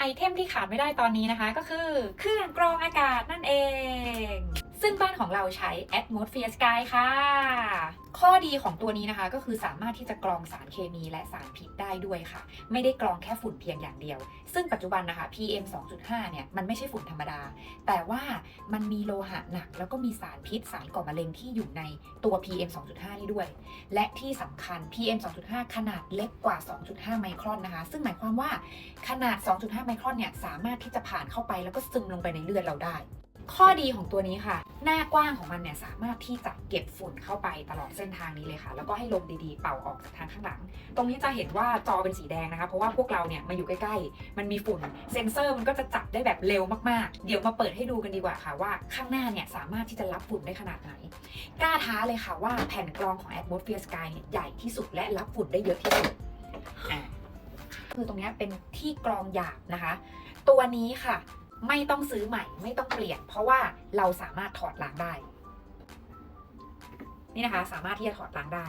ไอเทมที่ขาดไม่ได้ตอนนี้นะคะ ก็คือเครื่องกรองอากาศนั่นเอง ซึ่งบ้านของเราใช้ Atmosphere Sky ค่ะ ข้อดีของตัวนี้นะคะ ก็คือสามารถที่จะกรองสารเคมีและสารพิษได้ด้วยค่ะ ไม่ได้กรองแค่ฝุ่นเพียงอย่างเดียว ซึ่งปัจจุบันนะคะ PM 2.5 เนี่ย มันไม่ใช่ฝุ่นธรรมดา แต่ว่ามันมีโลหะหนัก แล้วก็มีสารพิษสารก่อมะเร็งที่อยู่ในตัว PM 2.5 นี่ด้วย และที่สำคัญ PM 2.5 ขนาดเล็กกว่า 2.5 ไมครอนนะคะ ซึ่งหมายความว่าขนาด 2.5 ไมครอนเนี่ยสามารถที่จะผ่านเข้าไปแล้วก็ซึมลงไปในเลือดเราได้ ข้อดีของตัวนี้ค่ะ หน้ากว้างของมันเนี่ยสามารถที่จะเก็บฝุ่นเข้าไปตลอดเส้นทางนี้เลยค่ะ แล้วก็ให้ลมดีๆ เป่าออกจากทางข้างหลัง ตรงนี้จะเห็นว่าจอเป็นสีแดงนะคะ เพราะว่าพวกเราเนี่ยมาอยู่ใกล้ๆ มันมีฝุ่น เซ็นเซอร์มันก็จะจับได้แบบเร็วมากๆ เดี๋ยวมาเปิดให้ดูกันดีกว่าค่ะ ว่าข้างหน้าเนี่ยสามารถที่จะรับฝุ่นได้ขนาดไหน กล้าท้าเลยค่ะว่าแผ่นกรองของ Atmosphere Sky เนี่ยใหญ่ที่สุดและรับฝุ่นได้เยอะที่สุดคือตรงนี้เป็นที่กรองหยาบนะคะ ตัวนี้ค่ะ ไม่ต้องซื้อใหม่ ไม่ต้องเปลี่ยน เพราะว่าเราสามารถถอดล้างได้ นี่นะคะ สามารถที่จะถอดล้างได้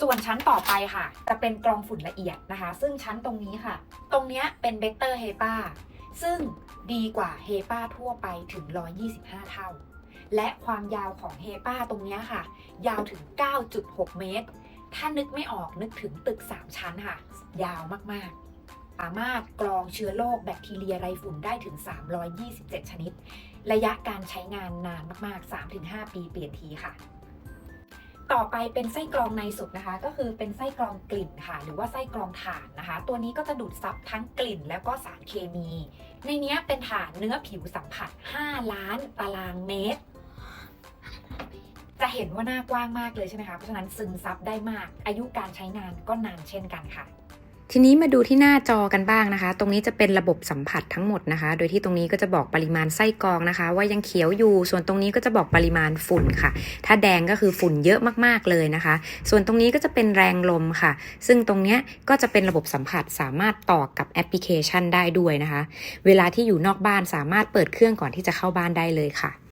ส่วนชั้นต่อไปค่ะ จะเป็นกรองฝุ่นละเอียดนะคะ ซึ่งชั้นตรงนี้ค่ะ ตรงนี้เป็นเบเตอร์เฮปาซึ่งดีกว่าเฮปาทั่วไปถึง 125 เท่า และความยาวของเฮปาตรงนี้ค่ะ ยาวถึง 9.6 เมตร ถ้านึกไม่ออกนึกถึงตึก 3 ชั้นค่ะ ยาวมากๆ สามารถกรองเชื้อโรคแบคทีเรียไรฝุ่นได้ถึง 327 ชนิด ระยะการใช้งานนานมาก ๆ 3-5 ปีเปลี่ยนทีค่ะ ต่อไปเป็นไส้กรองในสุดนะคะ ก็คือเป็นไส้กรองกลิ่นค่ะ หรือว่าไส้กรองถ่านนะคะ ตัวนี้ก็จะดูดซับทั้งกลิ่นแล้วก็สารเคมี ในนี้เป็นถ่านเนื้อผิวสัมผัส 5 ล้านตารางเมตร จะเห็นว่าหน้ากว้างมากเลยใช่ไหมคะ เพราะฉะนั้นซึมซับได้มาก อายุการใช้งานก็นานเช่นกันค่ะ ทีนี้มาดูที่หน้าจอกันบ้างนะคะ ตรงนี้จะเป็นระบบสัมผัสทั้งหมดนะคะ โดยที่ตรงนี้ก็จะบอกปริมาณไส้กรองนะคะ ว่ายังเขียวอยู่ ส่วนตรงนี้ก็จะบอกปริมาณฝุ่นค่ะ ถ้าแดงก็คือฝุ่นเยอะมากๆเลยนะคะ ส่วนตรงนี้ก็จะเป็นแรงลมค่ะ ซึ่งตรงเนี้ยก็จะเป็นระบบสัมผัสสามารถต่อกับแอปพลิเคชันได้ด้วยนะคะ เวลาที่อยู่นอกบ้านสามารถเปิดเครื่องก่อนที่จะเข้าบ้านได้เลยค่ะ